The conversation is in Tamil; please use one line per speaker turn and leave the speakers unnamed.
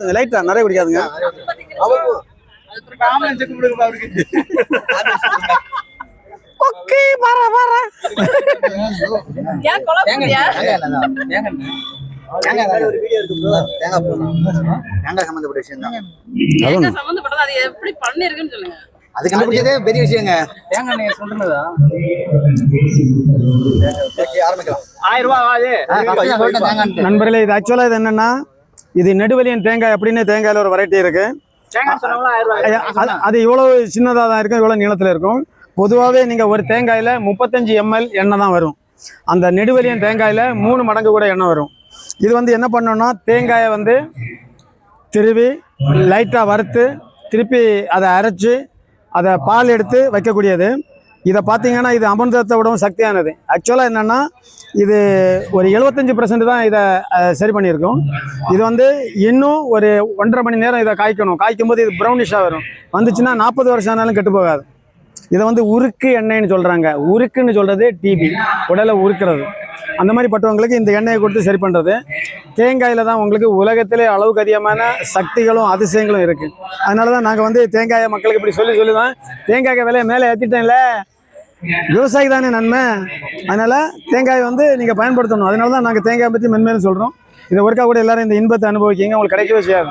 லைட்டா நிறைய குடிக்காதுங்க. கொக்கி பர பர
ஏன் குழப்பறியா
தேங்காய் சம்பந்தப்பட்ட விஷயம் தான்.
அது எப்படி பண்ணிருக்குன்னு சொல்லுங்க.
அது கண்டுபிடிச்சதே பெரிய விஷயங்க.
தேங்காய் சொல்றதா?
ஆரம்பிக்கலாம்.
ஆயிரம் ரூபாய்.
நண்பர்களே இது ஆக்சுவலாக இது என்னன்னா இது நெடுவலியன் தேங்காய் அப்படின்னு தேங்காயில ஒரு வெரைட்டி இருக்கு. அது- அது இவ்வளவு சின்னதாக தான் இருக்கும் இவ்வளோ நீளத்தில் இருக்கும். பொதுவாகவே நீங்கள் ஒரு தேங்காயில் முப்பத்தஞ்சு எம்எல் எண்ணெய் தான் வரும். அந்த நெடுவலியன் தேங்காயில் மூணு மடங்கு கூட எண்ணெய் வரும். இது வந்து என்ன பண்ணோம்னா தேங்காயை வந்து திருவி லைட்டாக வறுத்து திருப்பி அதை அரைச்சி அதை பால் எடுத்து வைக்கக்கூடியது. இதை பார்த்தீங்கன்னா இது அமிர்தத்தை விடவும் சக்தியானது. ஆக்சுவலாக என்னென்னா இது ஒரு எழுபத்தஞ்சி பர்சன்ட் தான் இதை சரி பண்ணியிருக்கோம். இது வந்து இன்னும் ஒரு ஒன்றரை மணி நேரம் இதை காய்க்கணும். காய்க்கும் போது இது ப்ரௌனிஷாக வரும். வந்துச்சுன்னா நாற்பது வருஷம் ஆனாலும் கெட்டு போகாது. இதை வந்து உருக்கு எண்ணெய்னு சொல்கிறாங்க உருக்குன்னு சொல்கிறது டிபி உடலை உருக்கிறது. அந்த மாதிரி பட்டவங்களுக்கு இந்த எண்ணெயை கொடுத்து சரி பண்ணுறது தேங்காயில் தான் உங்களுக்கு உலகத்திலே அளவுக்கு அதிகமான சக்திகளும் அதிசயங்களும் இருக்குது அதனால தான் நாங்கள் வந்து தேங்காயை மக்களுக்கு இப்படி சொல்லி சொல்லி தான் தேங்காய் விலையை மேலே ஏற்றிட்டேன்ல விவசாயி தானே நன்மை. அதனால் தேங்காய் வந்து நீங்கள் பயன்படுத்தணும். அதனால தான் நாங்கள் தேங்காய் பற்றி மென்மேலும் சொல்கிறோம் இதை ஒருக்கா கூட எல்லாரும் இந்த இன்பத்தை அனுபவிக்கிங்க உங்களுக்கு கிடைக்கவே செய்யாது.